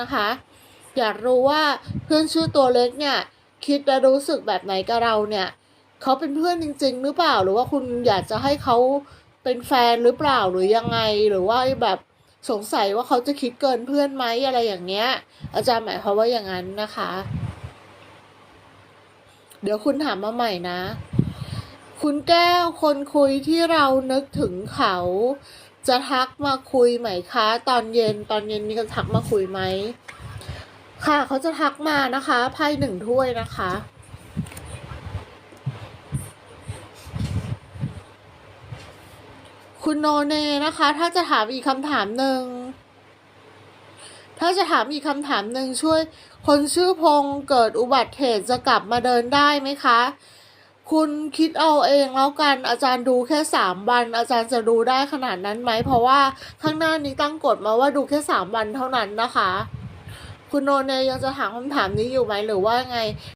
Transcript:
นะคะ อยากรู้ว่าเพื่อนชื่อตัวเล็กเนี่ย คิดและรู้สึกแบบไหนกับเราเนี่ยเขาเป็นเพื่อนจริง ๆ หรือเปล่าหรือว่าคุณอยากจะให้เขาเป็นแฟนหรือเปล่าหรือยังไงหรือว่าแบบสงสัยว่าเขาจะคิดเกินเพื่อนไหมอะไรอย่างเงี้ย อาจารย์หมายความว่าอย่างนั้นนะคะ เดี๋ยวคุณถามมาใหม่นะ คุณแก้วคนคุยที่เรานึกถึงเขา จะทักมาคุยไหมคะ ตอนเย็นตอนเย็นนี้ก็ทักมาคุยไหมค่ะเขาจะทักมานะคะไพ่หนึ่งถ้วยนะคะ คุณโนเนนะคะ ถ้าจะถามอีกคำถามหนึ่งถ้าจะถามอีกคำถามหนึ่งช่วย คนชื่อพงษ์เกิดอุบัติเหตุจะกลับมาเดินได้ไหมคะ คุณคิดเอาเองแล้วกันอาจารย์ดูแค่สามวัน อาจารย์จะดูได้ขนาดนั้นไหม เพราะว่าข้างหน้านี้ตั้งกฎมาว่าดูแค่สามวันเท่านั้นนะคะ คุณโนเนยังจะถามคำถามนี้อยู่ไหมหรือว่าไง